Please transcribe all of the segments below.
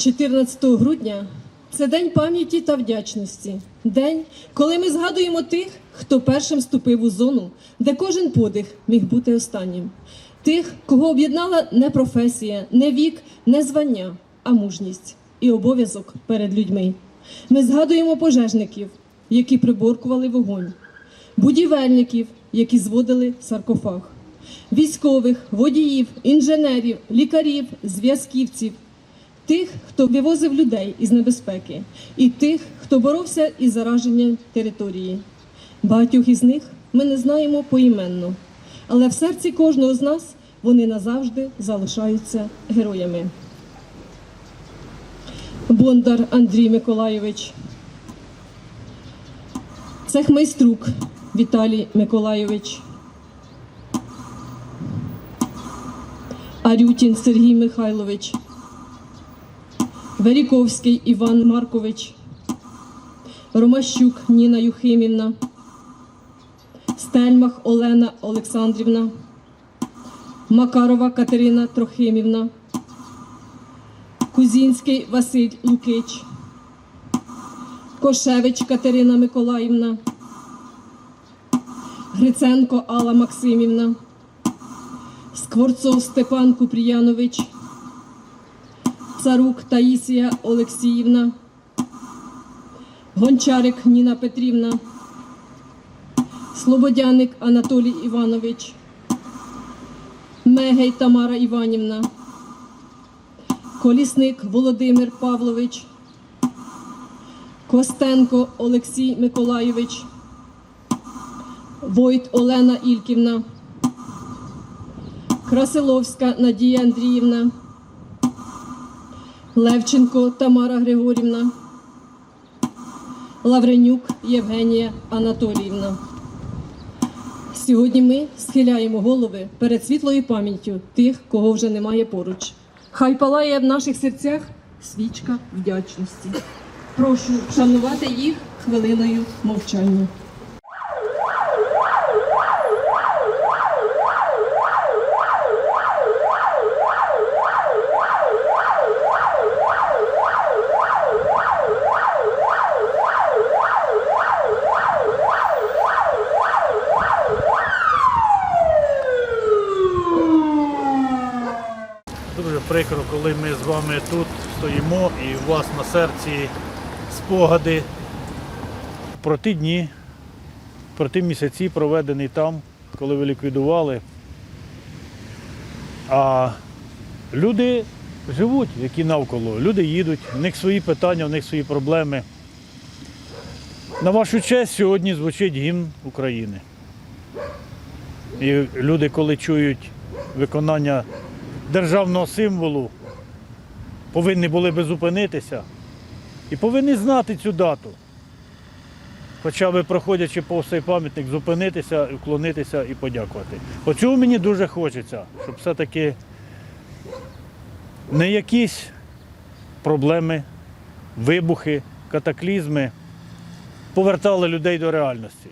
14 грудня це день пам'яті та вдячності. День, коли ми згадуємо тих, хто першим ступив у зону, де кожен подих міг бути останнім. Тих, кого об'єднала не професія, не вік, не звання, а мужність і обов'язок перед людьми. Ми згадуємо пожежників, які приборкували вогонь, будівельників, які зводили саркофаг, військових, водіїв, інженерів, лікарів, зв'язківців, тих, хто вивозив людей із небезпеки, і тих, хто боровся із зараженням території. Багатьох із них ми не знаємо поіменно, але в серці кожного з нас вони назавжди залишаються героями. Бондар Андрій Миколайович, Цехмайструк Віталій Миколайович, Арютін Сергій Михайлович, Веріковський Іван Маркович, Ромащук Ніна Юхимівна, Стельмах Олена Олександрівна, Макарова Катерина Трохимівна, Кузінський Василь Лукич, Кошевич Катерина Миколаївна, Гриценко Алла Максимівна, Скворцов Степан Купріянович, Царук Таїсія Олексіївна, Гончарик Ніна Петрівна, Слободяник Анатолій Іванович, Мегей Тамара Іванівна, Колісник Володимир Павлович, Костенко Олексій Миколайович, Войт Олена Ільківна, Красиловська Надія Андріївна, Левченко Тамара Григорівна, Лавренюк Євгенія Анатоліївна. Сьогодні ми схиляємо голови перед світлою пам'яттю тих, кого вже немає поруч. Хай палає в наших серцях свічка вдячності. Прошу вшанувати їх хвилиною мовчання. Дуже прикро, коли ми з вами тут стоїмо і у вас на серці спогади про ті дні, про ті місяці, проведені там, коли ви ліквідували. А люди живуть, які навколо. Люди їдуть, в них свої питання, в них свої проблеми. На вашу честь сьогодні звучить гімн України. І люди, коли чують виконання державного символу, повинні були би зупинитися і повинні знати цю дату. Хоча б проходячи повз цей пам'ятник, зупинитися, вклонитися і подякувати. Оцього мені дуже хочеться, щоб все-таки не якісь проблеми, вибухи, катаклізми повертали людей до реальності.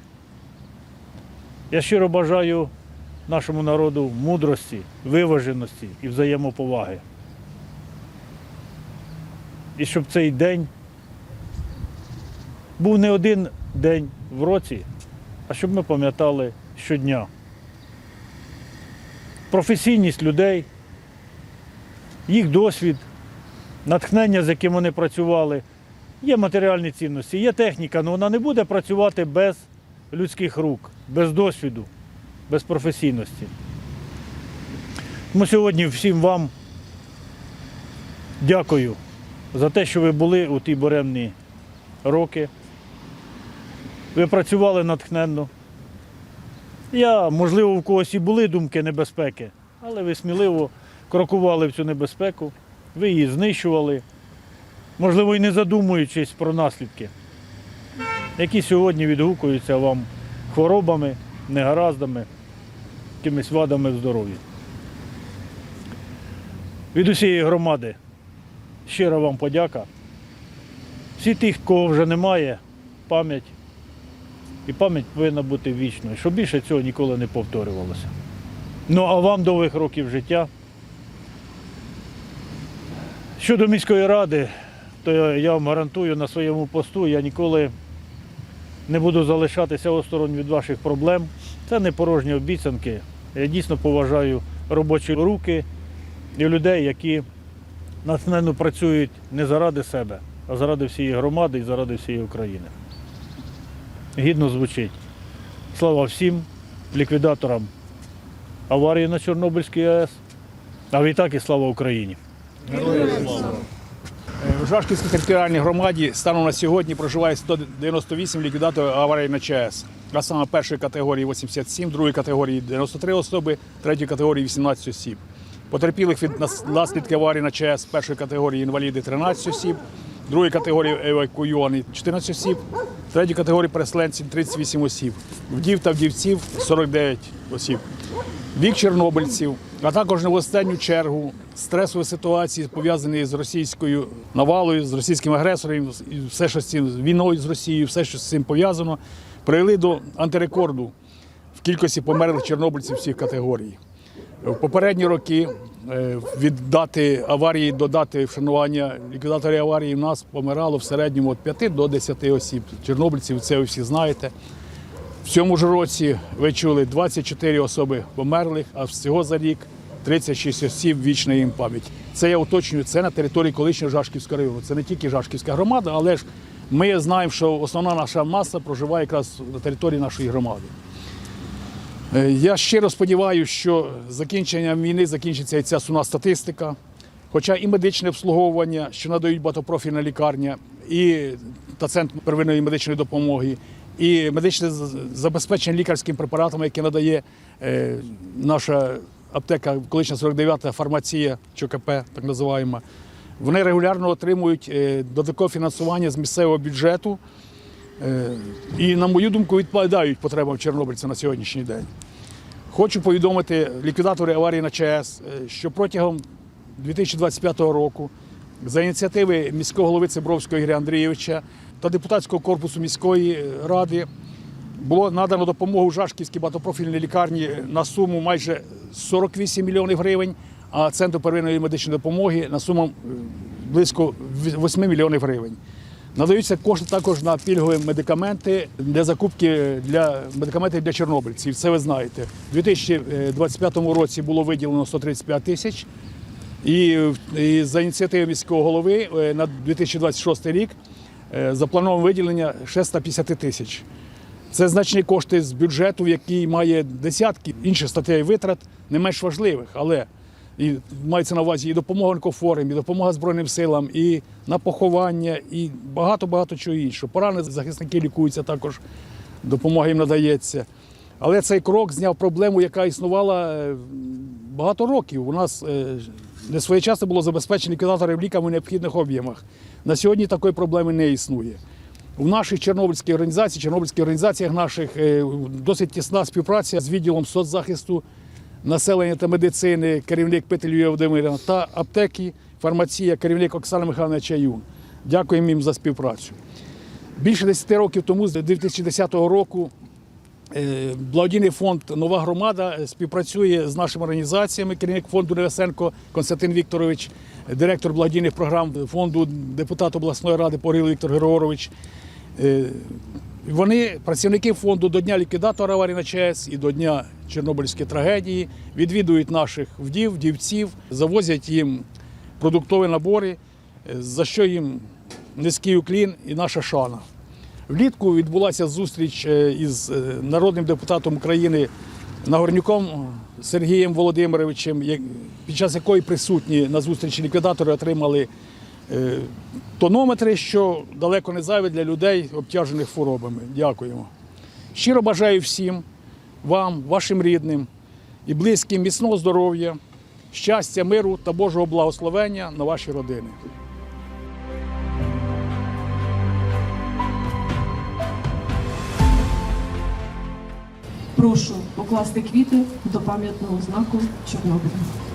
Я щиро бажаю нашому народу мудрості, виваженості і взаємоповаги. І щоб цей день був не один день в році, а щоб ми пам'ятали щодня. Професійність людей, їх досвід, натхнення, з яким вони працювали. Є матеріальні цінності, є техніка, але вона не буде працювати без людських рук, без досвіду без професійності. Тому сьогодні всім вам дякую за те, що ви були у ті буремні роки. Ви працювали натхненно. Я, можливо, у когось і були думки небезпеки, але ви сміливо крокували в цю небезпеку, ви її знищували, можливо, і не задумуючись про наслідки, які сьогодні відгукуються вам хворобами, негараздами, якимись вадами в здоров'ї. Від усієї громади щира вам подяка. Всі тих, кого вже немає, пам'ять. І пам'ять повинна бути вічною, щоб більше цього ніколи не повторювалося. Ну а вам довгих років життя, Щодо міської ради, то я вам гарантую на своєму посту, я ніколи не буду залишатися осторонь від ваших проблем. Це не порожні обіцянки. Я дійсно поважаю робочі руки і людей, які натхненно працюють не заради себе, а заради всієї громади і заради всієї України. Гідно звучить. Слава всім ліквідаторам аварії на Чорнобильській АЕС. А відтак і слава Україні! В Жашківській територіальній громаді станом на сьогодні проживає 198 ліквідаторів аварії на ЧАЕС. А саме першої категорії 87, другої категорії 93 особи, третьої категорії 18 осіб. Потерпілих від нас- наслідків аварії на ЧАЕС першої категорії інваліди 13 осіб, другої категорії евакуйовані 14 осіб, третьої категорії переселенців 38 осіб, вдів та вдівців 49 осіб. Вік чорнобильців, а також не в останню чергу стресові ситуації, пов'язані з російською навалою, з російським агресором, все, що з цим війною з Росією, все, що з цим пов'язано, привели до антирекорду в кількості померлих чорнобильців всіх категорій. В попередні роки е, від дати аварії до дати вшанування ліквідаторів аварії в нас помирало в середньому від 5 до 10 осіб. Чорнобильців, це ви всі знаєте. В цьому ж році ви чули 24 особи померлих, а всього за рік 36 осіб вічна їм пам'ять. Це я уточнюю, це на території колишнього Жашківського району. Це не тільки Жашківська громада, але ж ми знаємо, що основна наша маса проживає якраз на території нашої громади. Е, Я щиро сподіваюся, що закінченням війни закінчиться і ця сумна статистика. Хоча і медичне обслуговування, що надають багатопрофільна лікарня, і та центр первинної медичної допомоги, і медичне забезпечення лікарськими препаратами, яке надає е, наша аптека, колишня 49-та фармація ЧКП, так називаємо. Вони регулярно отримують е, додаткове фінансування з місцевого бюджету. Е, І, на мою думку, відповідають потребам чорнобильця на сьогоднішній день. Хочу повідомити ліквідатори аварії на ЧАЕС, що протягом 2025 року за ініціативи міського голови Цибровського Ігоря Андрійовича та депутатського корпусу міської е, ради було надано допомогу Жашківській багатопрофільній лікарні на суму майже 48 мільйонів гривень, а центру первинної медичної допомоги на суму е, близько 8 мільйонів гривень. Надаються кошти також на пільгові медикаменти для закупки для медикаментів для чорнобильців. Це ви знаєте. У 2025 році було виділено 135 тисяч. І, за ініціативи міського голови е, на 2026 рік е, заплановано виділення ще 150 тисяч. Це значні кошти з бюджету, який має десятки інших статей витрат, не менш важливих, але і мається на увазі і допомога онкофорам, і допомога Збройним силам, і на поховання, і багато-багато чого іншого. Поранені захисники лікуються також, допомога їм надається. Але цей крок зняв проблему, яка існувала е, багато років. У нас е, не своєчасно було забезпечено ліквідаторів ліками в необхідних об'ємах. На сьогодні такої проблеми не існує. У наших чорнобильських організаціях, чорнобильських організаціях наших е, досить тісна співпраця з відділом соцзахисту населення та медицини, керівник Петель Юлія та аптеки, фармація, керівник Оксана Михайловна Чаюн. Дякуємо їм за співпрацю. Більше 10 років тому, з 2010 року, Благодійний фонд Нова громада е, співпрацює з нашими організаціями. Керівник фонду Невесенко Константин Вікторович, е, директор благодійних програм фонду, депутат обласної ради Погрілий Віктор Григорович. Е, Вони, працівники фонду до Дня ліквідатора аварії на ЧАЕС і до Дня Чорнобильської трагедії, відвідують наших вдів, вдівців, завозять їм продуктові набори, е, за що їм низький уклін і наша шана. Влітку відбулася зустріч е, із е, народним депутатом України Нагорнюком Сергієм Володимировичем, під час якої присутні на зустрічі ліквідатори отримали е, тонометри, що далеко не зайве для людей, обтяжених хворобами. Дякуємо. Щиро бажаю всім вам, вашим рідним і близьким міцного здоров'я, щастя, миру та Божого благословення на ваші родини. Прошу покласти квіти до пам'ятного знаку Чорнобиля.